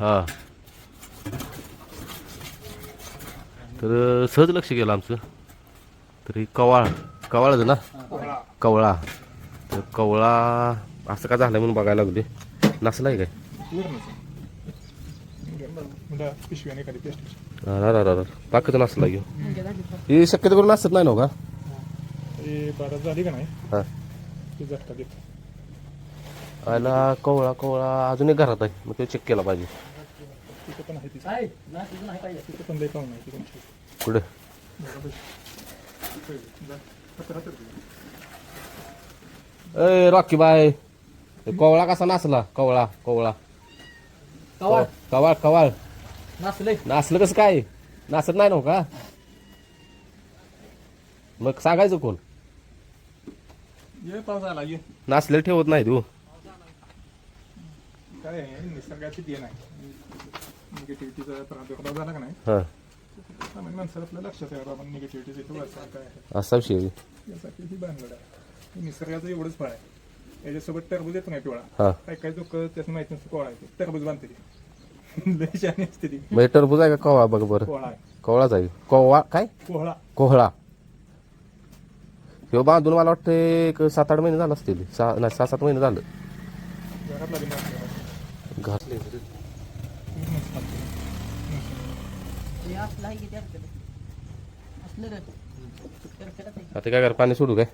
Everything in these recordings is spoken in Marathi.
हा. तर सहज लक्ष गेलं आमचं. तरी कवाळ. कवाळच ना? कवळा. तर कवळा असं का झालं म्हणून बघायला लागले नसलाय काय? पाकच नसला घेऊ हे शक्यतो करून नसत नाही ना हो का? हे झाली का नाही? आयला कवळा कवळा अजून एक घरात आहे. मग ते चेक केला पाहिजे. तिथं पण आहे तिथं तिथं पण लई पाहून आहे तिथं कुठे? ए रॉकी बाय. कवळा कसा नाचला? कवळा कवळा. कवाळ. कवाळ कवाळ. नाचले नाचलं कसं काय? नाचत नाही ना हो का? मग सांगायचं कोण? ये पाऊस आला ये. नाचलेलं ठेवत नाही तू. काय आहे निसर्गाची देण आहे. निगेटिव्हिटीचा प्रादुर्भाव झाला का नाही? हा. सामान्य माणसाला आपल्या लक्षात निगेटिव्हिटीच इथं काय आहे? असा विषय आहे. यासाठी ही भानगड आहे. हे निसर्गाचं एवढंच फळ आहे. याच्यासोबत टरबूज येतो नाही पिवळा? हा. काय काय लोक त्याचं माहिती नसतं कोळा आहे टरबूज बांधते ती. असते ती. म्हणजे टरबूज आहे का कवळा बघ बरं. कोळा आहे. कवळाच आहे. कोवळा काय? कोहळा. कोहळा. ह्यो बांधून मला वाटतं एक सात आठ महिने झालं असतील. सहा नाही सहा सात महिने झालं. घरात लागेल ना घातले हे असलं आहे की ते असलं असलं रे करकरत आहे. आता काय कर पाणी सोडू काय.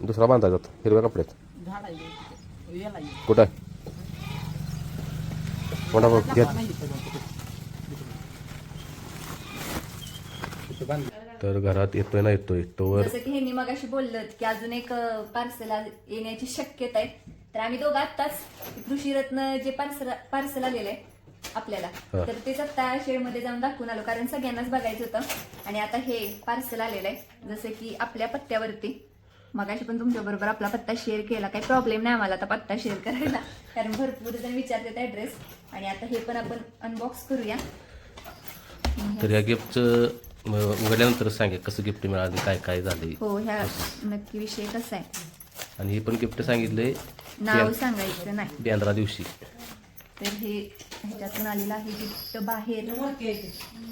दुसरा बांधायचा होता, हिरव्या कपड्यात. कुठं मोठा बघ घेत. तर घरात येतोय ना येतोय तोवर. जसं की ह्यांनी मगाशी बोललं की अजून एक पार्सल येण्याची शक्यता आहे. तर आम्ही दोघं आत्ताच कृषीरत्न जे पार्सल पार्सल आलेलं आहे आपल्याला. हा. तर तेच आत्ता शेडमध्ये जाऊन दाखवून आलो कारण सगळ्यांनाच बघायचं होतं. आणि आता हे पार्सल आलेलं आहे जसं की आपल्या पत्त्यावरती. मगाशी पण तुमच्या बरोबर आपला पत्ता शेअर केला. काही प्रॉब्लेम नाही आम्हाला आता पत्ता शेअर करायला कारण भरपूर जण विचारतात ऍड्रेस आणि आता हे पण आपण अनबॉक्स करूया. तर या गिफ्टचं उघडल्यानंतर सांगे कसं गिफ्ट मिळाले काय काय झाले हो ह्या नक्की विषय कसा आहे? आणि हे पण गिफ्ट सांगितले नाव सांगायचं नाही. बेंद्रा दिवशी. तर हे ह्याच्यातून आलेलं आहे गिफ्ट बाहेर.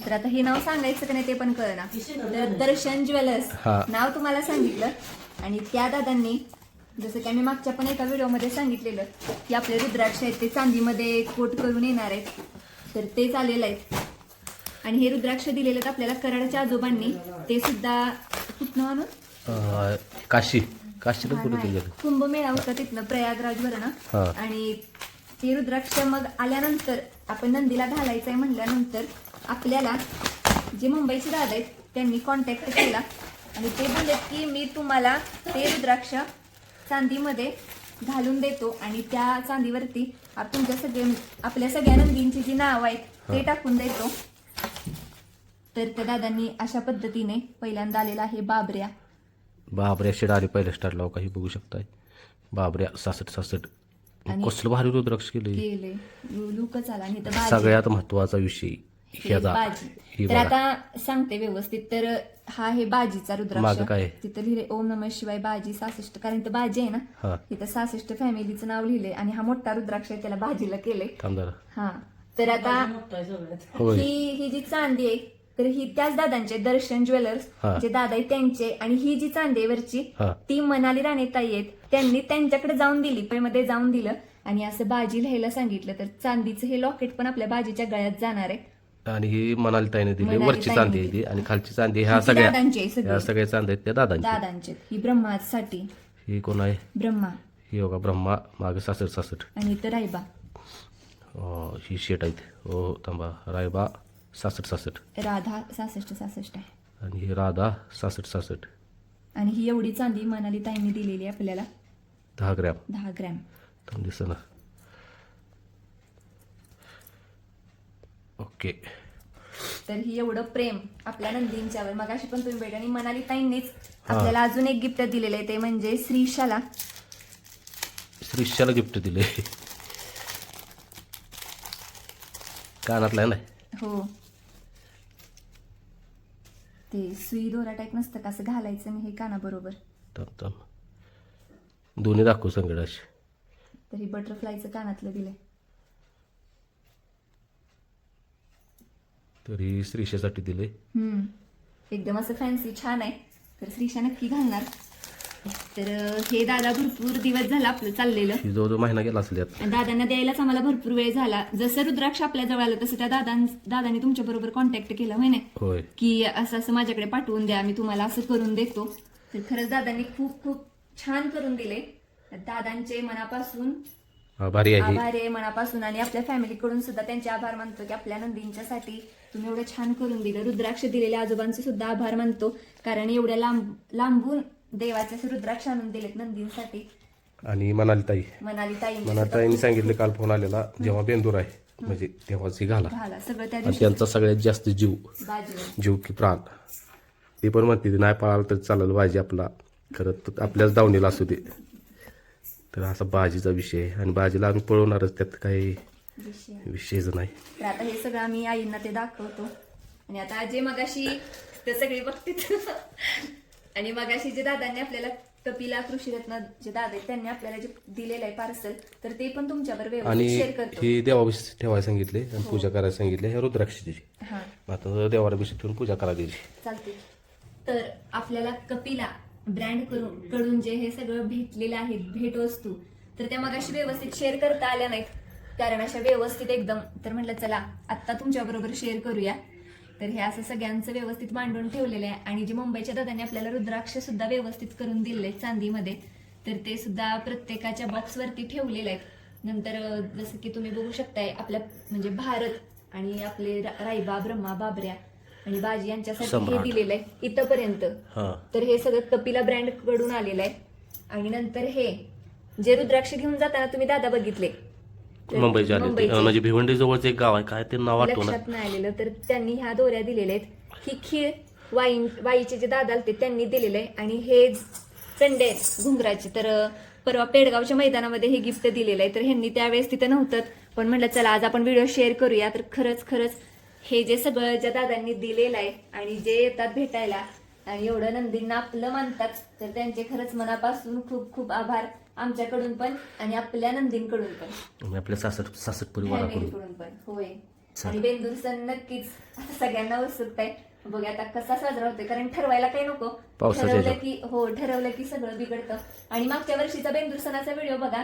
तर आता हे नाव सांगायचं का नाही ते पण कळना. तर दर्शन ज्वेलर्स हा. नाव तुम्हाला सांगितलं. आणि त्या दादांनी जसं की आम्ही मागच्या पण एका व्हिडिओमध्ये सांगितलेलं की आपले रुद्राक्ष आहेत ते चांदीमध्ये कोट करून येणार आहेत. तर तेच आलेलं आहेत. आणि हे रुद्राक्ष दिलेले आहेत आपल्याला कराडाच्या आजोबांनी. ते सुद्धा कुठनं आणून? अं, काशी. काशीला कुठे नाही. गेलं कुंभमेळा होता तिथनं प्रयागराज वर ना हा. आणि ते रुद्राक्ष मग आल्यानंतर आपण नंदीला घालायचंय म्हटल्यानंतर आपल्याला जे मुंबईचे दादा आहेत त्यांनी कॉन्टॅक्ट केला. आणि ते बोलले की मी तुम्हाला ते रुद्राक्ष चांदीमध्ये घालून देतो आणि त्या चांदीवरती तुमच्या सगळे आपल्या सगळ्या नंदींची जी नावं आहेत ते टाकून देतो. तर त्या दादांनी अशा पद्धतीने पहिल्यांदा आलेला आहे बाबऱ्या. बाबऱ्या शेड आले पहिल्या स्टार्टला काही बघू शकताय. बाबऱ्या सासष्ट आणि- कसलं भारी रुद्राक्ष केले केले लुकच आला आणि इथं बाजी. सगळ्यात महत्त्वाचा विषय हे ह्याचा बाजी ही तर बघा. आता सांगते व्यवस्थित तर हा आहे बाजीचा रुद्राक्ष. मागं काय आहे? तिथं लिहिले ओम नम शिवाय बाजी सासष्ट कारण इथं बाजी आहे ना? हा. तिथं सासष्ट फॅमिलीचं नाव लिहिले आणि हा मोठा रुद्राक्ष आहे त्याला बाजीला केले थांब जरा. हा. तर आता मोठं आहे सगळ्यात. होय. ही ही जी चांदी आहे तर ही त्याच दादांचे दर्शन ज्वेलर्स हा. जे दादा आहेत त्यांचे आणि ही जी चांदी आहे वरची हा. ती मनाली राणेताई आहेत. त्यांनी त्यांच्याकडे जाऊन दिली मध्ये जाऊन दिलं आणि असं बाजी लिहायला सांगितलं. तर चांदीचं हे लॉकेट पण आपल्या बाजीच्या गळ्यात जाणार आहे. आणि ही मनाली ताईने दिली मनाली वरची ताईने चांदी आहे ती आणि खालची चांदी ह्या सगळ्या दादांची आहे सगळी. ह्या सगळ्या चांदी आहेत त्या दादांची. दादांचे ही ब्रह्मासाठी. ही कोण आहे? ब्रह्मा. ही बघा ब्रह्मा मागे सासष्ट सासष्ट आणि इथं रायबा. अं, ही शेट आहेत. हो थांबा. रायबा. सासष्ट सासष्ट राधा सासष्ट सासष्ट आहे. आणि ही राधा सासष्ट सासष्ट. आणि ही एवढी चांदी मनाली ताईंनी दिलेली आहे आपल्याला. दहा ग्रॅम. दहा ग्रॅम. थांब दिसं ना ओके. तर ही एवढं प्रेम आपल्या नंदींच्यावर मगाशी पण तुम्ही भेट आणि मनाली ताईंनीच आपल्याला अजून एक गिफ्ट दिलेलं आहे. ते म्हणजे श्रीशाला. श्रीशाला गिफ्ट दिले कानातला हो. ते सुई दोरा टाईप नसतं का? असं घालायचं आणि हे काना बरोबर थांब थांब. दोन्ही दाखवू संगडाशी तर ही बटरफ्लायचं कानातलं दिलंय. तरी श्रीषासाठी दिले हम्म. एकदम असं फॅन्सी छान आहे. तर श्रीशा नक्की घालणार. तर हे दादा भरपूर दिवस झाला आपलं चाललेलं. ही जवळजवळ महिना गेला असेल यात. दादांना द्यायलाच आम्हाला भरपूर वेळ झाला. जसं रुद्राक्ष आपल्या जवळ आलं तसं त्या दादां दादांनी तुमच्या बरोबर कॉन्टॅक्ट केला होय ना होय. की असं असं माझ्याकडे पाठवून द्या मी तुम्हाला असं करून देतो. तर खरंच दादांनी खूप खूप छान करून दिले. दादांचे मनापासून आभारी आहे. आभार आहे मनापासून आणि आपल्या फॅमिलीकडून सुद्धा त्यांचे आभार मानतो की आपल्या नंदींच्यासाठी तुम्ही एवढं छान करून दिलं. रुद्राक्ष दिलेल्या आजोबांचे सुद्धा आभार मानतो. कारण एवढ्या लांब लांबून देवाचे रुद्राक्ष आणून दिलेत नंदींसाठी. आणि मनाली ताई मनाली ताई मनाली ताईंनी सांगितलं काल फोन आलेला जेव्हा बेंदूर आहे म्हणजे तेव्हाच घाला. आणि त्यांचा सगळ्यात जास्त जीव जीव की प्राण. ते पण म्हणते नाही पळाला तर चालेल बाजी आपला. खरं तर आपल्याच दावणीला असू दे. तर असा बाजीचा विषय आहे. आणि बाजीला आम्ही पळवणारच त्यात काही विषय. विषयच नाही. तर आता हे सगळं आम्ही आईंना ते दाखवतो. आणि आता जे मगाशी ते सगळे बघतील आणि मगाशी जे दादांनी आपल्याला कपिला कृषीरत्न जे दादा आहेत त्यांनी आपल्याला जे दिलेलं आहे पार्सल तर ते पण तुमच्यावर व्यवस्थित आणि शेअर करतो. हे देवाभिषेक ठेवायला सांगितले आणि पूजा करायला सांगितले हे रुद्राक्षीची हा. आता देवाभिषेक ठेवून पूजा करायला द्यायची चालते तर आपल्याला कपिला ब्रँड करून कडून जे हे सगळं भेटलेलं आहे भेटवस्तू तर त्या मगाशी व्यवस्थित शेअर करता आल्या नाहीत. कारण अशा व्यवस्थित एकदम तर म्हटलं चला आत्ता तुमच्या बरोबर शेअर करूया. तर हे असं सगळ्यांचं व्यवस्थित मांडून ठेवलेलं आहे. आणि जे मुंबईच्या दादांनी आपल्याला रुद्राक्ष सुद्धा व्यवस्थित करून दिले चांदीमध्ये तर ते सुद्धा प्रत्येकाच्या बॉक्सवरती ठेवलेलं आहे नंतर जसं की तुम्ही बघू शकताय आपल्या म्हणजे भारत आणि आपले रायबा ब्रह्मा बाबऱ्या आणि बाजी यांच्यासाठी हे. दिलेलं आहे इथपर्यंत. तर हे सगळं कपिला ब्रँडकडून आलेलं आहे. आणि नंतर हे जे रुद्राक्ष घेऊन जाताना तुम्ही दादा बघितले तर मुंबईचे आले ते. मुंबईचे. म्हणजे भिवंडी जवळचं एक गाव आहे. काय ते नाव आठवणार लक्षात नाही आलेलं. तर त्यांनी ह्या दोऱ्या दिलेल्या आहेत. ही खीर वाईन वाईचे जे दादा आलते त्यांनी दिलेलं आहे. आणि हे चंडे आहेत घुंगराचे. तर अं, परवा पेडगावच्या मैदानामध्ये हे गिफ्ट दिलेलं आहे. तर ह्यांनी त्यावेळेस तिथं नव्हतं. पण म्हटलं चला आज आपण व्हिडिओ शेअर करूया. तर खरंच खरंच हे जे सगळं ज्या दादांनी दिलेलं आहे आणि जे येतात भेटायला आणि एवढं नंदींना आपलं मानतात तर त्यांचे खरंच मनापासून खूप खूप आभार आमच्याकडून पण आणि आपल्या नंदींकडून पण. आणि आपल्या सासर सासट परिवाराकडून. फॅमिलीकडून पण होय. आणि बेंदूर सण नक्कीच आता सगळ्यांना उत्सुकता आहे. बघूया आता कसा साजरा होतोय कारण ठरवायला काही नको. पावसाच्या ठरवलं ह्याच्यात. की हो ठरवलं की सगळं बिघडतं. आणि मागच्या वर्षीचा बेंदूर सणाचा व्हिडिओ बघा.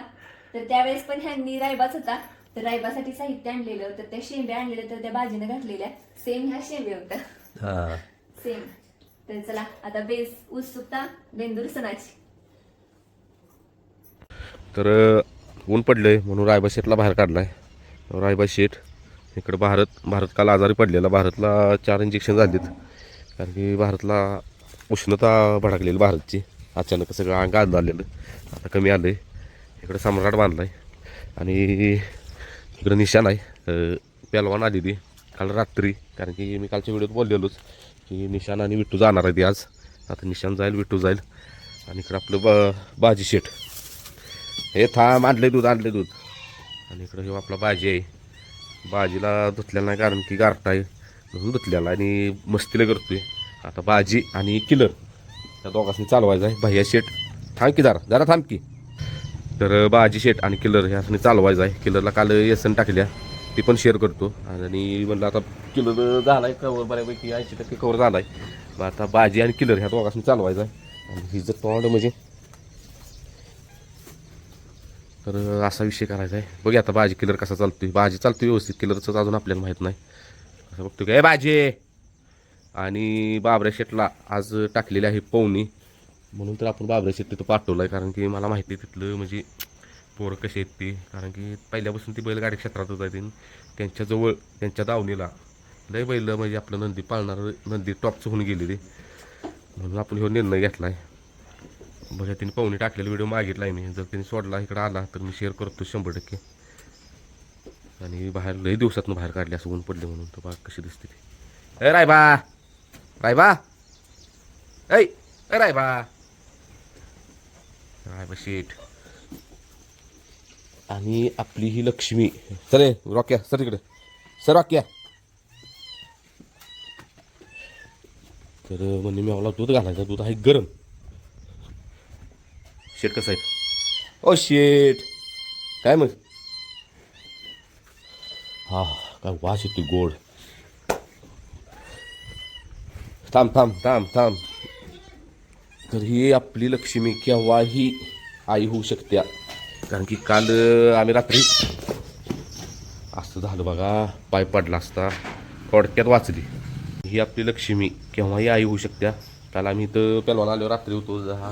तर त्यावेळेस पण ह्यांनी रायबाच होता. तर रायबासाठी साहित्य आणलेलं तर त्या शेंब्या आणलेल्या तर त्या बाजीनं घातलेल्या. सेम ह्या शेंब्या होत्या. हा. सेम. तर चला आता बेस उत्सुकता बेंदूर सणाची. तर ऊन पडलंय म्हणून रायबा शेटला बाहेर काढलाय. रायबा शेट इकडे भारत भारत काल आजारी पडलेला. भारतला चार इंजेक्शन झालीत. कारण की भारतला उष्णता भडकलेली भारतची. अचानक सगळं अंग आलेलं. आता कमी आलं आहे इकडं सम्राट बांधला आहे आणि इकडं निशाण आहे. पेलवान आलेली. काल रात्री कारण की मी कालच्या व्हिडिओत बोललेलोच. की निशाण आणि विट्टू जाणार आहे आज. आता निशाण जाईल विट्टू जाईल. आणि इकडं आपलं ब भाजी शेट हे थांब आणले दूध आणले दूध. आणि इकडं हे आपला भाजी आहे. भाजीला धुतलेला नाही कारण की गारठा आहे. म्हणून धुतलेला आणि मस्तीला करतोय. आता भाजी आणि किलर त्या दोघांनी चालवायचं आहे. भैया शेट थांब की जरा जरा थांब की. तर भाजी शेट आणि किलर ह्यासनी चालवायचं आहे. किलरला काल येसन टाकल्या. ते पण शेअर करतो. आणि म्हणलं आता किलर झाला आहे कवर बऱ्यापैकी ऐंशी टक्के कवर झाला आहे मग आता भाजी आणि किलर ह्या दोघांनी चालवायचा आहे. आणि ही जर तोंड म्हणजे तर असा विषय करायचा आहे. बघूया आता भाजी किलर कसा चालतोय. भाजी चालतो व्यवस्थित. किलरचं अजून आपल्याला माहीत नाही. असं बघतो काय भाजी आणि बाबऱ्या शेटला आज टाकलेली आहे पवनी. म्हणून तर आपण बाबऱ्या शेट तिथं पाठवलं आहे कारण की मला माहिती आहे तिथलं म्हणजे पोरं कशी आहेत ती? कारण की पहिल्यापासून ती बैलगाडी क्षेत्रात होत आहे त्यांच्याजवळ त्यांच्या दावणीला लय बैल म्हणजे आपलं नंदी पाळणार नंदी टॉपचं होऊन गेलेली. म्हणून आपण ह्यो निर्णय घेतला आहे बघा त्यांनी पाहुणे टाकलेला व्हिडिओ मागितला आहे मी. जर त्यांनी सोडला इकडं आला तर मी शेअर करतो शंभर टक्के. आणि बाहेर लई दिवसातून बाहेर काढले असं ऊन पडले म्हणून. तर बा कशी दिसते ती. ए रायबा! रायबा! ऐ ए रायबा! रायबा शेठ आणि आपली ही लक्ष्मी. चले रॉक्या सर इकडे सर रॉक्या तर म्हणजे मी मला दूध घालायचं दूध आहे गरम. शेट कसं आहे? ओ शेट. काय मग? हा काय वास येतो गोड. थांब थांब थांब थांब. तर ही आपली लक्ष्मी केव्हाही आई होऊ शकत्या. कारण की काल आम्ही रात्री असं झालं बघा पाय पडला असता थोडक्यात वाचली. ही आपली लक्ष्मी केव्हाही आई होऊ शकत्या. काल आम्ही इथं पेलवान आलो रात्री होतो दहा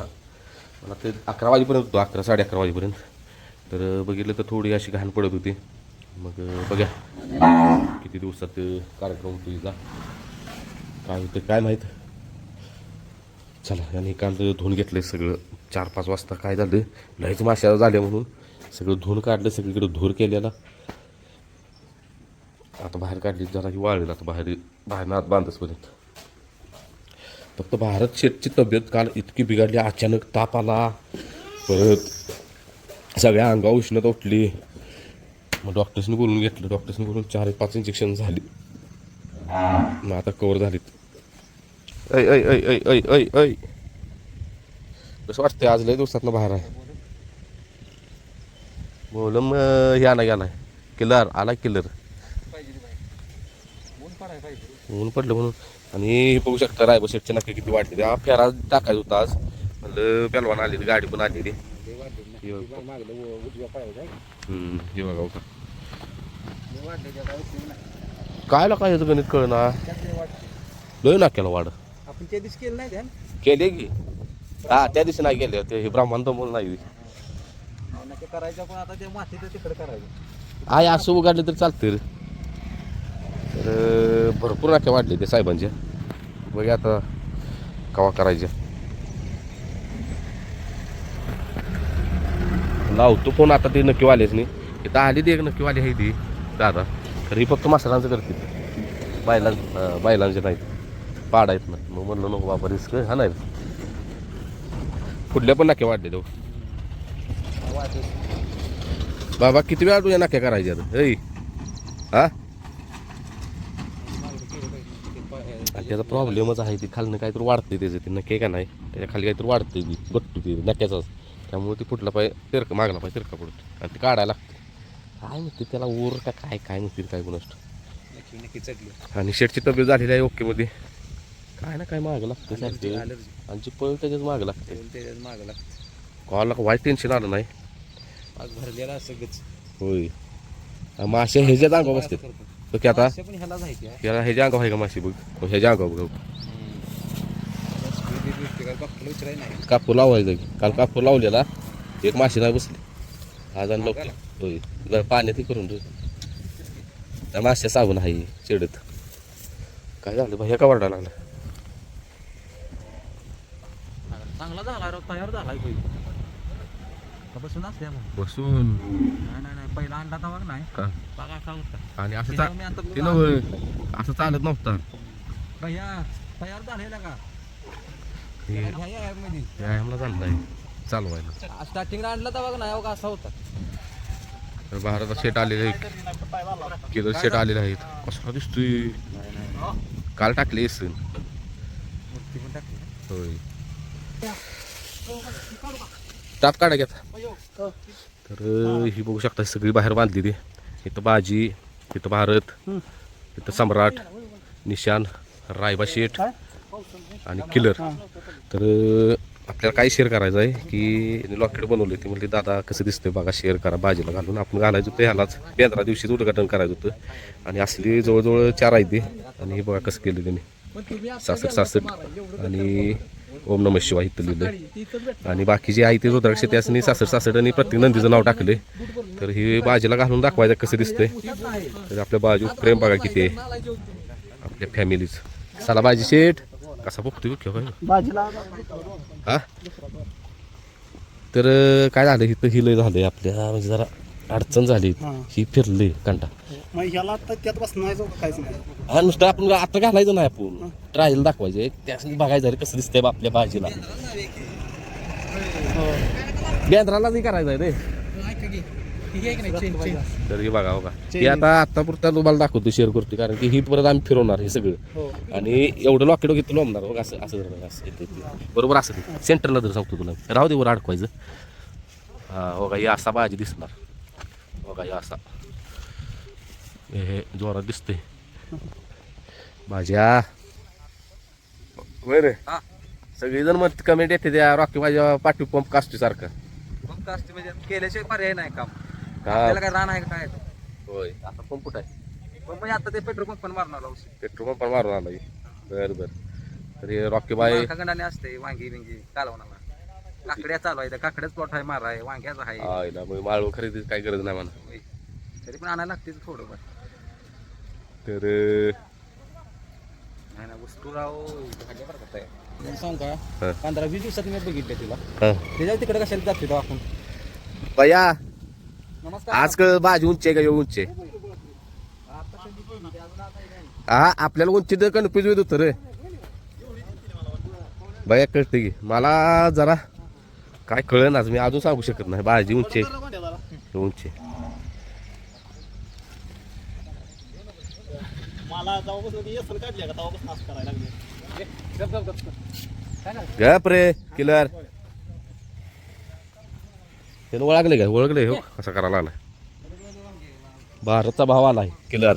मला ते अकरा वाजेपर्यंत होतो अकरा साडे अकरा वाजेपर्यंत. तर बघितलं तर थोडी अशी घाण पडत होती. मग बघा किती दिवसात कार्यक्रम होतो हिचा काय होतं काय माहीत. चला आणि काल धुवून घेतलं सगळं. चार पाच वाजता काय झालं लयच माश्या झाल्या म्हणून. सगळं धुवून काढलं सगळीकडे धूर केलेला. आता बाहेर काढली जरा ही वाळेल आता बाहेर बाहेर आत बांधसपर्यंत फक्त भारत शेठची तब्येत काल इतकी बिघडली अचानक ताप आला. परत सगळ्या अंगा उष्णता उठली. मग डॉक्टर्सनी बोलून घेतलं डॉक्टर्सनी बोलून चार पाच इंजेक्शन झाली. मग आता कवर झालीत. ऐ ऐ ऐ ऐ ऐ ऐ ऐ. कसं वाटतंय आज लय दिवसातनं बाहेर आहे. बोल मग हे आणा गेलाय किलर आला किलर. ऊन पडलं म्हणून. आणि हे बघू शकता रायबा शेटचे नक्की किती वाटले त्या फेरा टाकायचा होता आज. म्हणलं पेलवान आलेली गाडी पण आलेली. हे बघ. हे. काय काय गणित कळना? लय ना केलं वाढ आपण केले की? हा त्या दिवशी नाही गेले ते हे ब्राह्मण दमून नाही नक्की करायचं पण आता ते मातीचं तिकडे करायचं. आहे असं उघडलं तर चालतं तर भरपूर नाक्या वाढले ते साहेबांच्या बघा आता कवा करायच्या लावतो फोन आता ते नक्कीवालेच नाही. इथं आली ती एक नक्कीवाली आहे ती दादा. तर ही फक्त मास्तरांचं करते बायलां बायलांचे नाहीत. पाड आहेत ना मग म्हणलं नको बाबा रिस्क. हा नाही कुठल्या पण नाक्या वाढले तो. बाबा किती वेळा तुझ्या नाक्या करायच्या आता हा? त्याचा प्रॉब्लेमच आहे ती खालनं काहीतरी वाढते त्याचं ते नक्की का नाही? त्याच्याखाली काहीतरी वाढते ती गट्टू ती नक्याचाच. त्यामुळे ती फुटला पाय तिरका मागला पाय तिरका पडतो. आणि ती काढायला लागते. काय म्हणते त्याला ओर का काय काय म्हणते काय नक्की चढली आणि शेटची तब्येत झालेली आहे ओकेमध्ये काय ना काय मागं लागते सारखे. आणि जी पळ त्याच्याच मागं लागते त्याच्यात मागं लागतं कॉलला वाईट टेन्शन आलं नाही. आज भरलेला सगळंच होय. आणि मासे ह्याच्यात अंगावर बसतात बघ की आता. पण ह्याला जायचे. याला ह्याच्या अंगावर आहे का माशी बघ? मग ह्याच्या अंगावर बघ. विचाराय नाही कापूर लावायचं की. काल कापूर लावलेला. एक माशी नाही बसली. आज आणि लवकर. होय. जरा पाण्यात करून त्या माश्या साबण आहे चिडत काय झालं भाई का वरडा लागला? चांगला झाला राव तयार झालाय पहिले का बसून असल्या मग. बसून. नाही नाही नाही पहिला अंडा तवा नाही. का? बघा असा होता आणि असं मी आता चा- ते नव्हे, असं चालत नव्हता. भैया तयार झालेला का? हे भैया मध्ये. व्यायामला चाललाय. चालवायला. स्टार्टिंगला आणला तवा नाही? हो का असा होता. तर भारतात शेट आलेले किलो शेट आलेले आहेत कसा दिसतोय? काल टाकले मूर्ती पण टाकली होय. टाप काढा घेत तर ही बघू शकता सगळी बाहेर बांधली ती. इथं बाजी इथं भारत इथं सम्राट निशान रायबा शेठ आणि किलर. तर आपल्याला काय शेअर करायचं आहे की लॉकेट बनवले ते म्हणले दादा कसं दिसतंय बघा शेअर करा बाजीला घालून. आपण घालायचं होतं ह्यालाच. पंधरा दिवशीच उद्घाटन करायचं होतं. आणि असली जवळजवळ चार आहे ते. आणि हे बघा कसं केलं त्यांनी सासष्ट सासष्ट आणि ओम नम शिवाय इथं लिहिलं आणि बाकीचे आहे ते रुद्राक्ष त्यासनी सासष्ट सासष्ट आणि प्रत्येक नंदीचं नाव टाकले तर हे बाजीला घालून दाखवायचं कसं दिसतंय. तर आपल्या बाजू प्रेम बघा किती आहे. आपल्या फॅमिलीच. चला बाजी शेठ. कसा बघतोय बघ हा? तर काय झालं? इथं ही लय झालंय आपल्या म्हणजे जरा अडचण झाली. ही फिरली कंटा. मग ह्याला आता त्यात बसण्याचं काहीच नाही. हा नुसतं आपण आता घालायचं नाही आपण. ट्रायल दाखवायचे. त्यासाठी बघायचं रे कसं दिसतंय बा आपल्या भाजीला. बेंद्रालाच करायचं आहे रे. तर हे बघा बघा. हे आता आता पुरता तुम्हाला दाखवतो शेअर करतो कारण की ही परत आम्ही फिरवणार हे सगळं. आणि एवढं लॉकेट घेतलं लोंबणार बघ असं असं धरणार, असं इथे- इथे. बरोबर असं ते. सेंटरला जर सांगतो तुला. राहू दे वर अडकवायचं. हा हो का हे असा भाजी दिसणार. बघा हे असा. हे जोरात दिसते भाज्या. रे. सगळेजण मग कमेंट येते त्या रॉकी माझ्या पाठी पंप कास्टी सारखा. मग कास्ट म्हणजे केल्याशिवाय पर्याय नाही काम. आपल्याला काय रान आहे का काय होय. आता पंप कुठं आहे? पण म्हणजे आता ते पेट्रोल पंप पण मारणार औषध पेट्रोल पंप पण मारून आला बर बर. तर हे रॉकी बाय गंडाने असते वांगी बिंगी कालवणाला. काकड्या चालू आहे काकड्याच प्लॉट आहे मारा आहे वांग्याचा आहे. माळव खरेदी काही गरज नाही म्हणा. तरी पण आणायला लागते थोडं फार. तर. सांग हा. का पंधरा वीस दिवसात मी बघितलं तिला. त्याच्या तिकडे कशाला जाते तो आपण बया नमस्कार आजकाल भाजी उंची आहे का उंची आहे? हा आपल्याला उंची तर कन्फ्युज होत होतं रे बया कळते की मला जरा काय कळनाच मी अजून सांगू शकत नाही भाजी उंची आहे उंची आहे. मला जेव्हापासून ती येसन काढली का तेव्हापासून असं करायला लागले. गप रे किलर. ओळखले का? ओळखले हो कसा करायला आला भारतचा भाव आलाय किलर.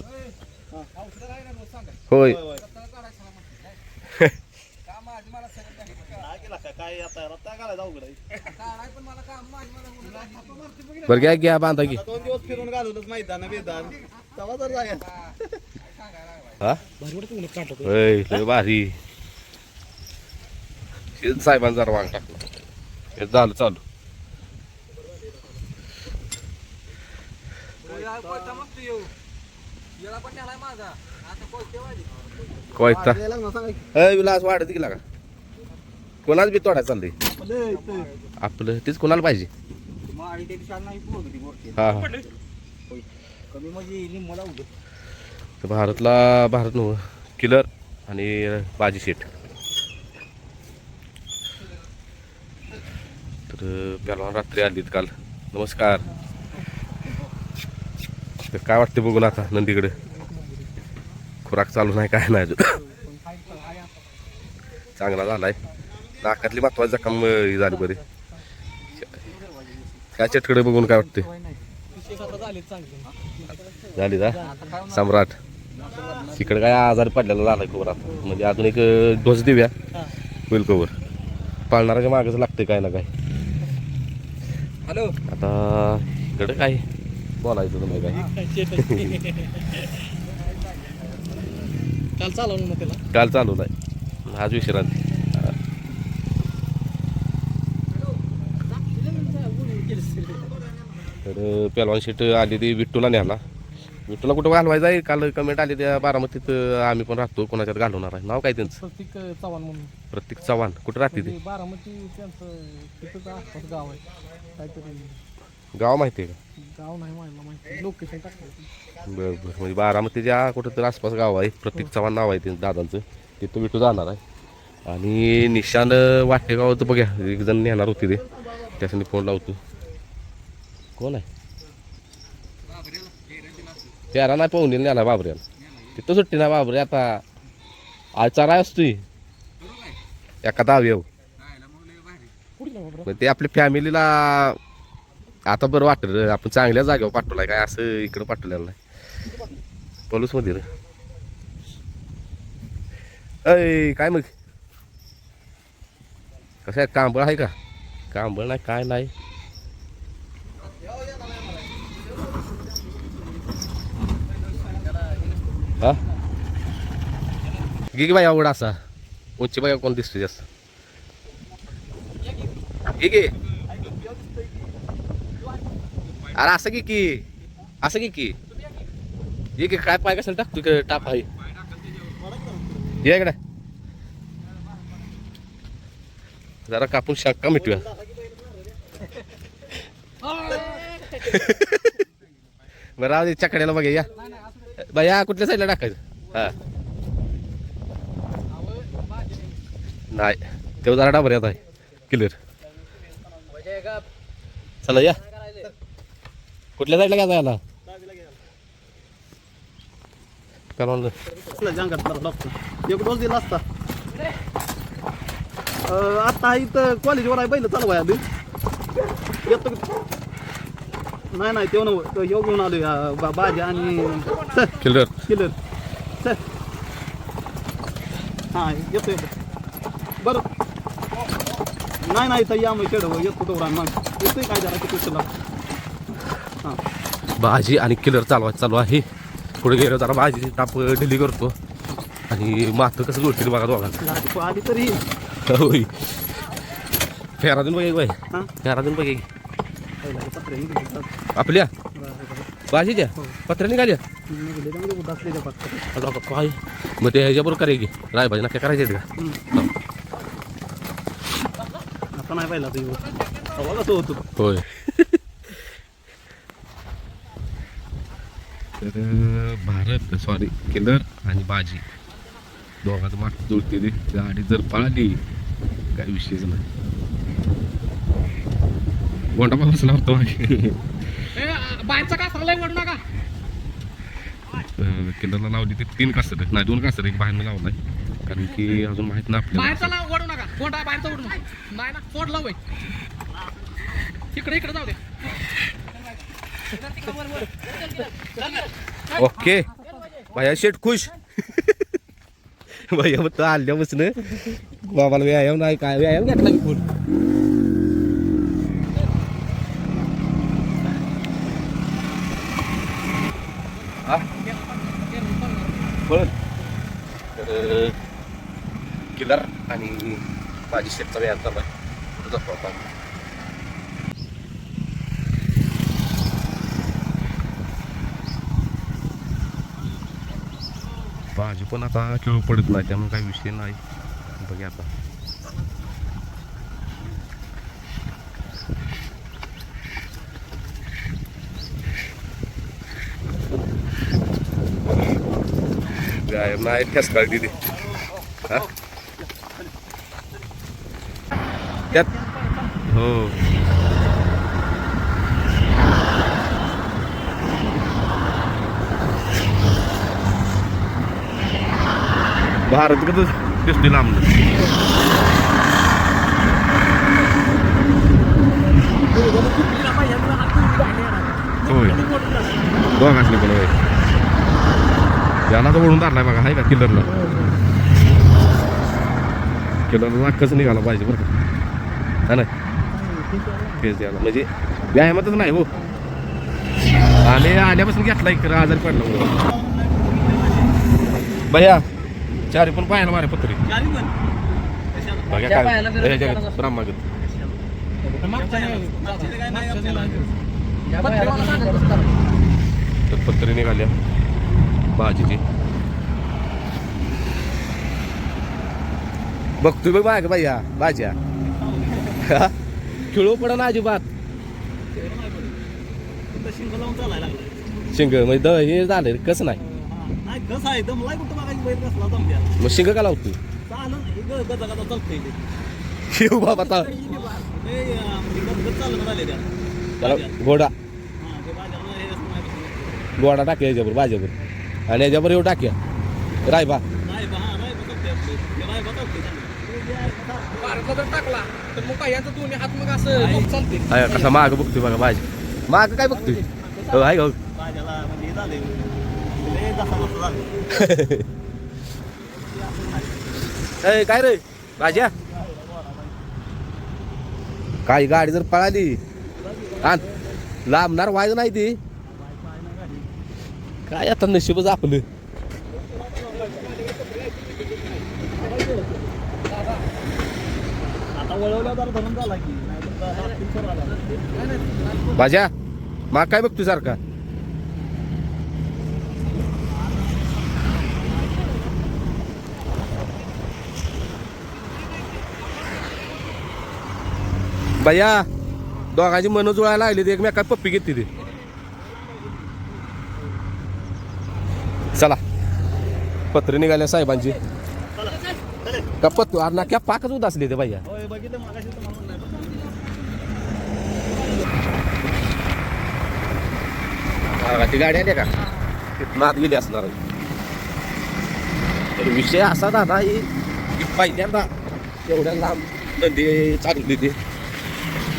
होय. काय केला काय काय आता रत्ता घालायचा अवघड आहे बरं घ्या घ्या बांधा की. दोन दिवस फिरून घालवलंच मैदान तेव्हा तर जाय हा? लय भारी. साहेबांनी जरा वांग टाकलं. हे झालं चालू. कोयता. विलास वाढत की लागा. कोणाच बी तोडाय चाललंय? आपलं तेच कोणाला पाहिजे? हा हा. कमी म्हणजे निम्मला उभं तर भारतला भारत नव किलर आणि बाजी शेट तर पॅलवान रात्री आलीत काल. नमस्कार. तर काय वाटते बघून आता नंदीकडे? खुराक चालू नाही काय नाही अजून. चांगला झालाय. नाकातली महत्वाची जखम ही झाली बरी. काय चटकडे बघून काय वाटते झाली का सम्राट. तिकडे काय आजारी पडलेला झाला कवर आता. म्हणजे अजून एक डोस देऊया. होईल कवर पाळणाऱ्याच्या मागच लागते काय ना काय. हॅलो. आता इकडे काय बोलायचं तुम्ही काय? काल चालवलं त्याला? काल चालू नाही आज विश्रांती तर पेलवान शीट आली ती विठ्ठूला न्याला विठ्ठूला कुठं घालवायचं आहे? काल कमेंट आली त्या बारामतीत आम्ही पण राहतो कोणाच्यात घालवणार आहे. नाव काय त्यांचं? प्रतीक चव्हाण म्हणून. प्रत्येक चव्हाण. कुठं राहते ते? ते बारामती त्यांचं तिथंच आसपास गाव आहे. काहीतरी गाव माहिती आहे का? गाव नाही मला माहिती लोकेशन टाकलं बरं बरं. म्हणजे बारामतीच्या कुठं तर आसपास गाव आहे प्रत्येक चव्हाण नाव आहे ते दादांचं तिथं विठू जाणार आहे. आणि निशान वाटेगाव तर बघा एक जण नेणार होती ते. त्यासाठी फोन लावतो. कोण आहे? त्याला नाही पाहून नेला बाबऱ्याला तिथं सुट्टी ना बाबरे आता आज चारा असतोय. एका दहावी येऊ ते आपल्या फॅमिलीला आता बरं वाटत आपण चांगल्या जागेवर पाठवलाय काय असं इकडं पाठवलेलं नाही. पलूसमध्ये रे. अय काय मग? कसं आहे? कांबळ आहे का? कांबळ नाही काय नाही. हा? गी बाई आवड असा. उंची बाई कोण दिसते जास्त. घे अरे असं की की. असं की की. ये की काय पाय कशाला टाकतो की टाप आहे. ये इकडे. जरा कापून शाक्का मिटूया? बरं राहू दे चकड्याला बघा या. बाया कुठल्या साईडला टाकायचं? हा. नाही. तेव्हा जरा डाबर येत आहे. क्लिअर चला या. कुठल्या साईडला घ्यायचा याला काय म्हणलं. डॉक्टर एक डोस दिला असता. आता इथं कॉलेजवर आहे पहिलं चालू आहे आधी. येतो नाही नाही तेव्हा नव्हतं तो ह्यो घेऊन आलो या भाज्या आणि सर किलर. किलर. सर हां येतो येतो बरं. नाही नाही तर या मग शेड येतो तो मग. येतोय काय जरा किती तुला? हां. भाजी आणि किलर चालवायचं चालू आहे. पुढे गेलो जरा भाजी ताप ढिली करतो. आणि मातं कसं जोडतील बघा दोघांना तू आली तरी. होय. फेरा देऊन बघा बाई. हां? फेरा देऊन बघा पहिला पत्रे आपल्या? भाजीच्या पत्र्या निघाल्या आता काय? मग ते ह्याच्याबरोबर कराय की. राय भाजी नक्की करायचे का? आता नाही पाहिला तू. होतो? होय. तर भारत सॉरी किलर आणि भाजी दोघांचं माग जुळते ते गाडी जर पळाली काही विषयच नाही. गोंडा बसला होता बाहेरचा का चाललाय वडू नका. तर किलरला लावली ते तीन कासर नाही दोन कासर एक बाहेर लावलाय कारण की अजून माहीत नाही बाहेरचा आपल्याला लाव वडू नका. कोणता बाहेरचा वडू नका. नाही ना फोड लाव. इकडे इकडे जाऊ दे. ओके. भैया शेट खुश. भैया मग आल्यापासून बाबाला व्यायाम नाही काय व्यायाम घेतला मी फुल आणि माझी शेतकरी आता पण आहे प्रॉब्लेम भाजी पण आता खेळ पडत नाही त्यामुळे काही विषय नाही. बघा आता. व्यायाम नाही ठेस काढली ते त्यात? हो. भारत कसं दिसते लांब? होय. दोघांसनी पण होय याला तर ओढून धरलाय बघा आहे का? किलरला किलरला नाकच निघाला पाहिजे बरं का. हा ना? तेच द्यायला म्हणजे व्यायामातच नाही हो. आणि आल्यापासून घेतला एक आजारी पडला. भैया चारी पण पाहायला मारे पत्री. बघा काय हे जगात ब्रह्मागत. तर पत्री निघाल्या. भाजीची बघतोय बघ बाय भैया भाज्या खिळू पडा ना अजिबात. शिंग लावून चालायला लागलं शिंग म्हणजे द हे झालं कसं नाही? नाही कसं आहे कुठं बघायची बैल कसला मग शिंग का लावतो चालून गजा गजा चालतंय ते येऊ बाबा आता. झाले त्याला गोडा गोडा टाकूया याच्यावर भाज्यावर आणि याच्यावर येऊ टाकूया रायबा बा हां नाही बसत ते आपले ते नाही बसत ते जर टाकला तर मग काय? याचं दोन्ही हात मग असं मग चालते आहे कसा माग बघतोय बघा भाजी माग काय बघतोय? हो आहे का हो? म्हणजे हे लय ए, काय रे? भाज्या? काय गाडी जर पळाली? आण. लांबणार व्हायचं नाही ती. काय आता नशीबच आपलं आता वळवल्या जरा धरून झाला की नाही तर हात पिक्चर आला भाज्या मग काय बघतोय सारखा? भैया दोघांची मन जुळायला लागली ती एकमेकात पप्पी घेतली ती. चला. पत्र निघाल्या साहेबांची. का पत्र ना क्या पाकच उदासली ते भैया. बघितलं मागाशी तर म्हणून नाही ती गाडी आली का? तिथनं आत गेली असणार. तर विषय असा दादा ही पहिल्यांदा एवढ्या लांब नदी चालली ती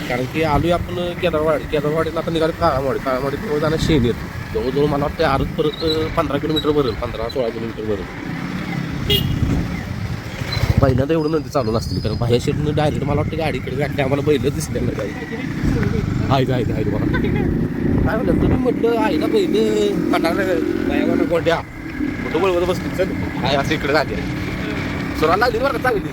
कारण की आलोय आपण केदारवाडी केदारवाडीला आता निघालो काळावाडी काळावाडी जवळ जाणं शेण येत जवळजवळ मला वाटतं आरत परत पंधरा किलोमीटर भरेल पंधरा सोळा किलोमीटर भरेल पहिल्यांदा एवढं नंतर चालू नसतील कारण बाहेर शेटनं डायरेक्ट मला वाटतं गाडीकडे गाडी आम्हाला बैल दिसले ना गाडी आहे आहेत मला काय म्हणलं तुम्ही म्हटलं आहे ना बैल? कटार कोणत्या कुठं बळवत बसली चल. काय असं इकडे झाले सुराला लागली बरं का? चांगली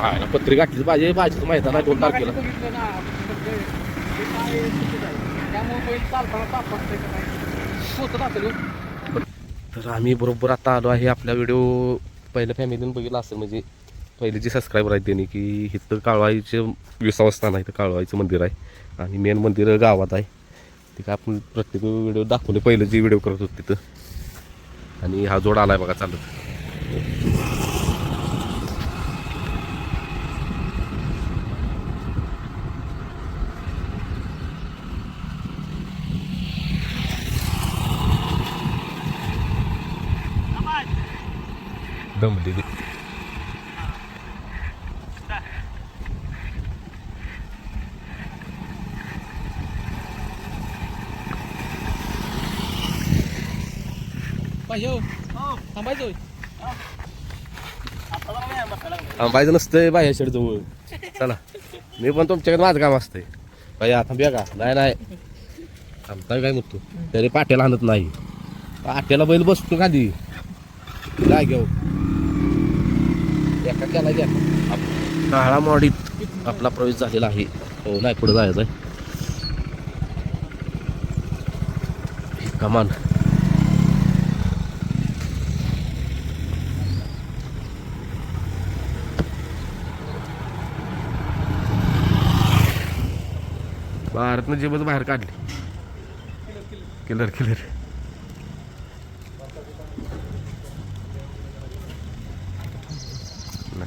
आहे ना पत्री गाठलीच पाहिजे. भाजीचं मैदान आहे दोन तारखेला. त्यामुळे बैल चालताना तापडतंय तर आम्ही बरोबर आता आलो आहे आपला व्हिडिओ पहिल्या फॅमिलीनं बघितला असेल म्हणजे पहिले जे सबस्क्रायबर आहेत त्यांनी की इथं काळवाईचं विसावं स्थान आहे इथं काळवाईचं मंदिर आहे. आणि मेन मंदिर गावात आहे. ते काय आपण प्रत्येक व्हिडिओ दाखवले पहिलं जे व्हिडिओ करत होते तिथं. आणि हा जोड आहे बघा चालत. दमलेली हो. थांबायचं नसतंय बाह्या शेड जवळ चला. मी पण तुमच्याकडे माझं काम असतंय. बाया थांबूया का? नाही नाही. थांबताय काय म्हणतो? तरी पाट्याला आणत नाही. पाट्याला बैल बसतो खाली काय घेऊ? एका घ्या काळा मॉडीत आपला प्रवेश झालेला आहे. हो नाही पुढे जायचं आहे. कमान. भारतनं जे बाहेर काढले. किलर किलर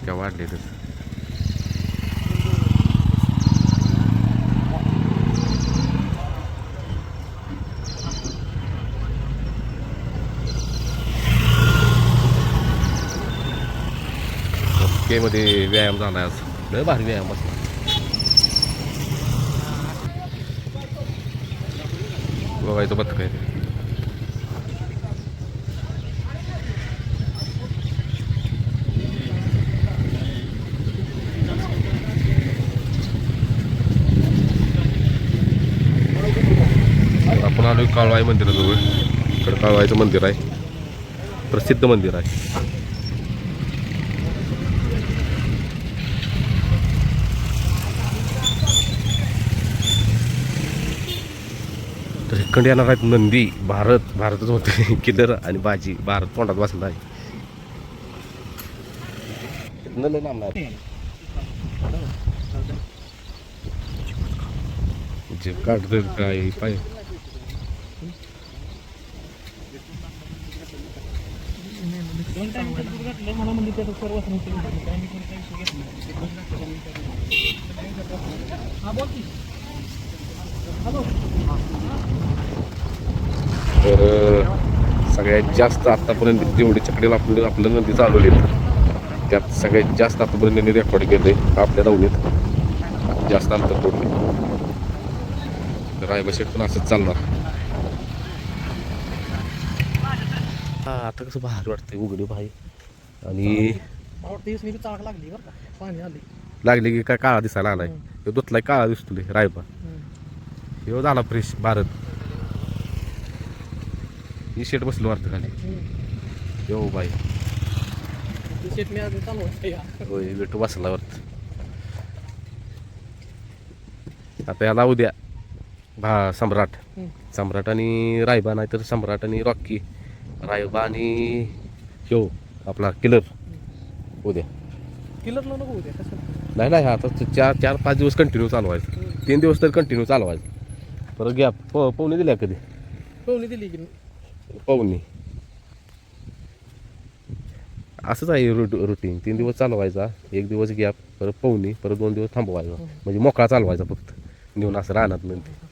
नक्या वाढले मध्ये व्यायाम झाला आज. लय भारी व्यायाम असला. बघायचं बघ काय आपण आलो काळवाई मंदिराजवळ इकडं काळवाईचं मंदिर आहे. प्रसिद्ध मंदिर आहे. तर इकडे येणार आहेत नंदी भारत भारतच होते. किल्लर आणि बाजी भारत तोंडात बसला आहे. जे काढतं काय? पाय. दोन टाइम घातलं मला म्हणजे त्याचं सर्व काय मी कोणता विषय घेतला? हा बोल की. हॅलो तर सगळ्यात जास्त आतापर्यंत जेवढे चकडीला आपलं आपलं नदी चालवली. त्यात सगळ्यात जास्त आतापर्यंत रेकॉर्ड केले आपल्या दावणीत जास्त अंतर पडले. तर रायबा शेट पण असंच चालणार. हा आता कसं बाहेर वाटतंय उघडी भाई आणि वाटतं चाक लागली बरं का. पाणी आली लागले की काय काळा दिसायला आलाय. तो दुतलाय काळा दिसतोय रायबा. ह्यो झाला फ्रेश भारत. ही शेट बसलो वाटतं खाली. यो बाई. शेट मी चालू होय भेटू बसला वरत आता याला उद्या. भा सम्राट. सम्राट आणि रायबा नाही तर सम्राट आणि रॉकी. रायबा आणि ह्यो आपला किलर उद्या किलरला नको उद्या कसं? नाही नाही आता ते चार चार पाच दिवस कंटिन्यू चालवायचं तीन दिवस तर कंटिन्यू चालवायचं परत गॅप प पवनी दिल्या कधी? पवनी दिली की पवनी. असंच आहे रुट रुटीन तीन दिवस चालवायचा एक दिवस गॅप परत पवनी परत दोन दिवस थांबवायचा. म्हणजे मोकळा चालवायचा फक्त. नेऊन असं राहणार नंतर